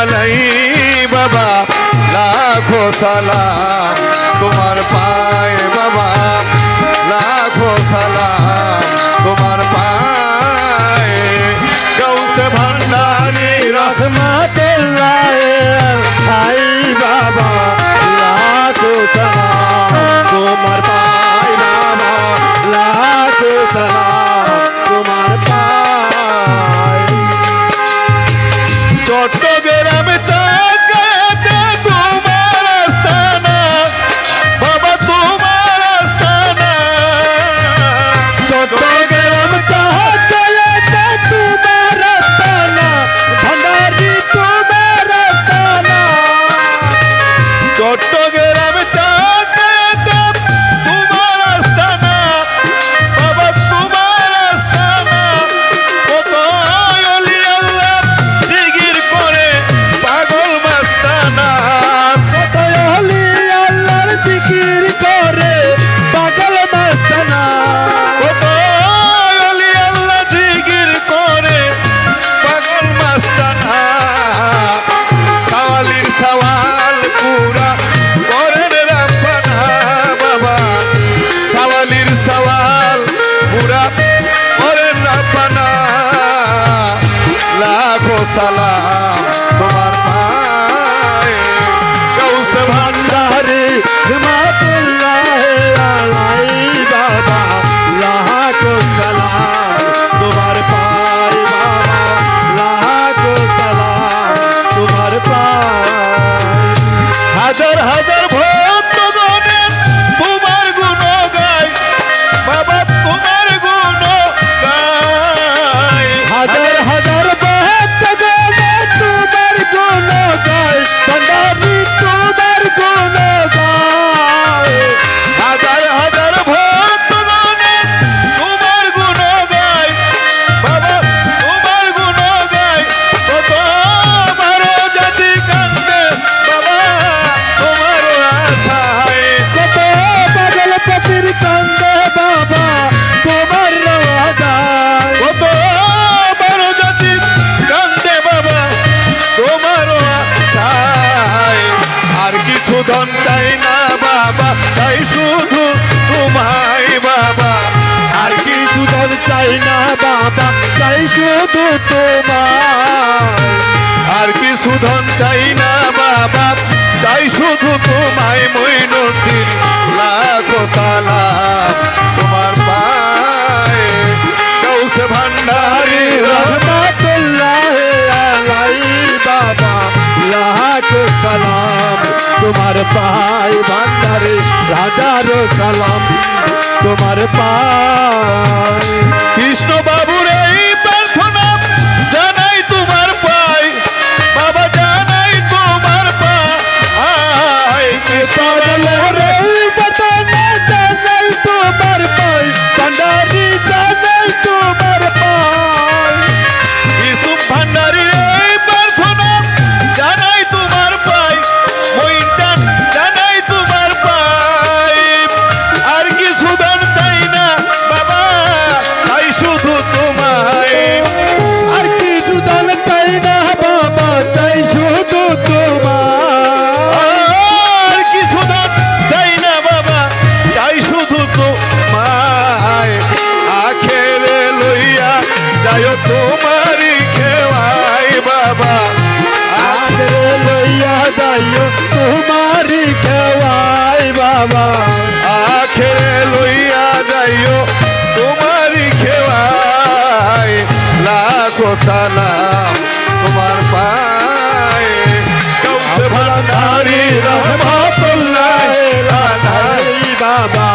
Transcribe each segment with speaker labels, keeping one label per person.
Speaker 1: আলাই বাবা লাখো সালাম। তোমার পায় বাবা লাখো সালাম। ಒಟ್ಟೊಗೆ ধন চাই না বাবা, চাই শুধু তোমায় বাবা। আর
Speaker 2: কিছু ধন চাই না বাবা, চাই শুধু
Speaker 1: তোমায় তোমার পায় ভান্ডারে
Speaker 2: হাজারো সালাম তোমার পায়
Speaker 1: কৃষ্ণ বাবু আয় তোমারি খেওয়াই বাবা।
Speaker 2: আদরে লইয়া যাইও তোমারি খেওয়াই বাবা।
Speaker 1: আখেরে লইয়া যাইও তোমারি খেওয়াই। লাখো সালাম তোমার পায়। কৌশে ভান্ডারি রহমাতুল্লাহ
Speaker 2: বাবা।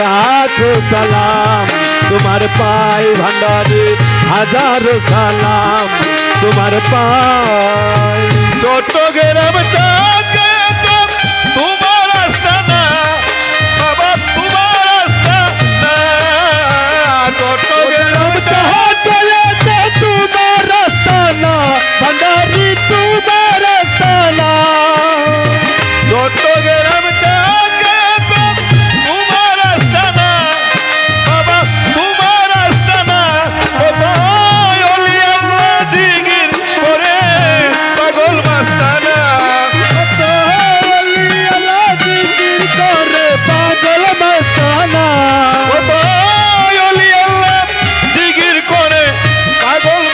Speaker 2: লাখো সালাম তোমার পায় ভান্ডারি হাজার সালাম তোমার পায়।
Speaker 1: চট্টগ্রাম
Speaker 2: চাঁদ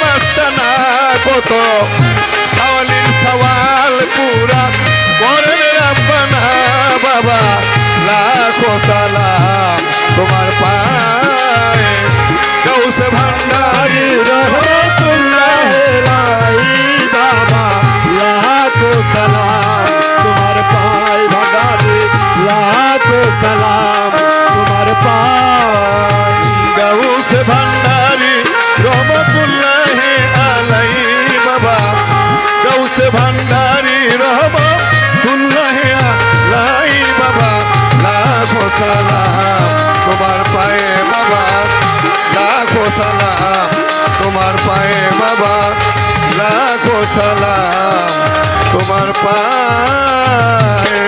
Speaker 2: মাস্তানা
Speaker 1: কত সাওয়ালির সওয়াল পুরা করেন রাব্বানা বাবা লাখো সালাম। তোমার রহমতুল্লাহ আলাই বাবা, লাখো সালাম, তোমার পায়ে বাবা, লাখো সালাম, তোমার পায়ে বাবা, লাখো সালাম, তোমার পায়ে